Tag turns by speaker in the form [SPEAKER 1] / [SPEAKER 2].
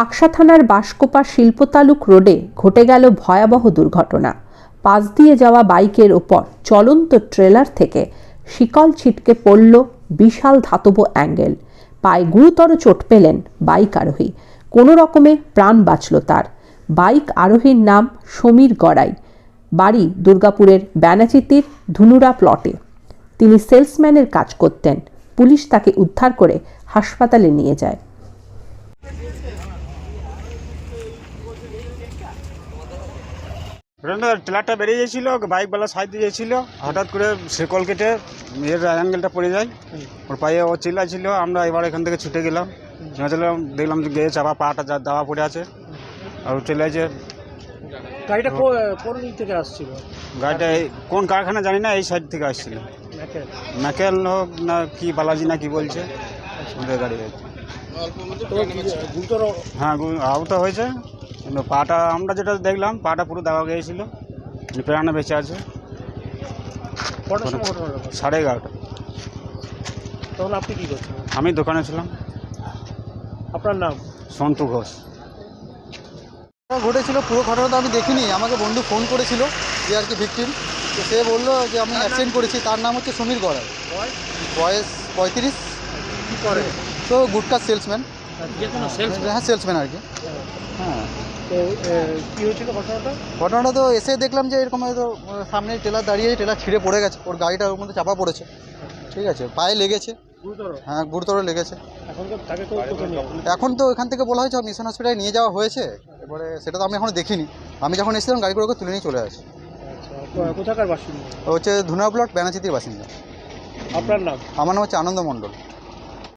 [SPEAKER 1] পাকশা থানার বাঁশকোপা শিল্পতালুক রোডে ঘটে গেল ভয়াবহ দুর্ঘটনা। পাশ দিয়ে যাওয়া বাইকের ওপর চলন্ত ট্রেলার থেকে শিকল ছিটকে পড়ল বিশাল ধাতব অ্যাঙ্গেল। পায়ে গুরুতর চোট পেলেন বাইক আরোহী। কোনো রকমে প্রাণ বাঁচল তার। বাইক আরোহীর নাম সমীর গড়াই। বাড়ি দুর্গাপুরের ব্যানাচিতির ধুনুরা প্লটে। তিনি সেলসম্যানের কাজ করতেন। পুলিশ তাকে উদ্ধার করে হাসপাতালে নিয়ে যায়।
[SPEAKER 2] ট্রেলারটা বেরিয়ে গিয়েছিল বাইকওয়ালা সাইড দিয়ে গিয়েছিল। হঠাৎ করে শেকল কেটে এর অ্যাঙ্গেলটা পড়ে যায়। ওর পায়ে ও চিল্লাছিল আমরা এবার এখান থেকে ছুটে গেলাম। গেছিলাম দেখলাম যে গিয়ে চাপা পাটা যা দাওয়া পড়ে আছে। আর চলে আছে
[SPEAKER 3] গাড়িটা কোন দিক থেকে আসছিল?
[SPEAKER 2] গাড়িটা কোন কারখানা জানি না এই সাইড থেকে আসছিল। ম্যাকেল হোক না কি বালাজি না কি বলছে ওদের গাড়ি হ্যাঁ আহত হয়েছে। কিন্তু পাটা আমরা যেটা দেখলাম পাটা পুরো দেওয়া গিয়েছিল। প্রাণে বেঁচে আছে? সাড়ে এগারোটা।
[SPEAKER 3] তখন আপনি কী করছেন
[SPEAKER 2] আমি দোকানে ছিলাম।
[SPEAKER 3] আপনার নাম?
[SPEAKER 2] সন্তু ঘোষ।
[SPEAKER 4] ঘটেছিল পুরো ঘটনাটা আমি দেখিনি। আমাকে বন্ধু ফোন করেছিল যে আর কি ভিকটিম তো সে বলল যে আমি অ্যাক্সিডেন্ট করেছি। তার নাম হচ্ছে সমীর গড়াই। বয়স? পঁয়ত্রিশ।
[SPEAKER 3] কি করে?
[SPEAKER 4] তো গুটকা সেলসম্যান
[SPEAKER 3] যে কোনো সেলস
[SPEAKER 4] হ্যাঁ সেলসম্যান আর কি। হ্যাঁ।
[SPEAKER 3] তো এ, হয়েছিল ঘটনাটা?
[SPEAKER 4] ঘটনাটা তো এসে দেখলাম যে এরকম হয়তো সামনে টেলার দাঁড়িয়ে টেলার ছিঁড়ে পড়ে গেছে। ওর গাড়িটা ওর মধ্যে চাপা পড়েছে। ঠিক আছে পায়ে লেগেছে। হ্যাঁ গুরুতর লেগেছে।
[SPEAKER 3] এখন তো?
[SPEAKER 4] এখন থেকে বলা হয়েছে মিশন হসপিটালে নিয়ে যাওয়া হয়েছে। এবারে সেটা তো আমি এখনও দেখিনি। আমি যখন এসেছিলাম গাড়ি করে ওকে তুলে নিয়ে চলে আসি।
[SPEAKER 3] আচ্ছা কোথাকার বাসিন্দা?
[SPEAKER 4] হচ্ছে ধুনা প্লট ব্যানাচিতির বাসিন্দা।
[SPEAKER 3] আপনার নাম?
[SPEAKER 4] আমার নাম হচ্ছে আনন্দ মণ্ডল।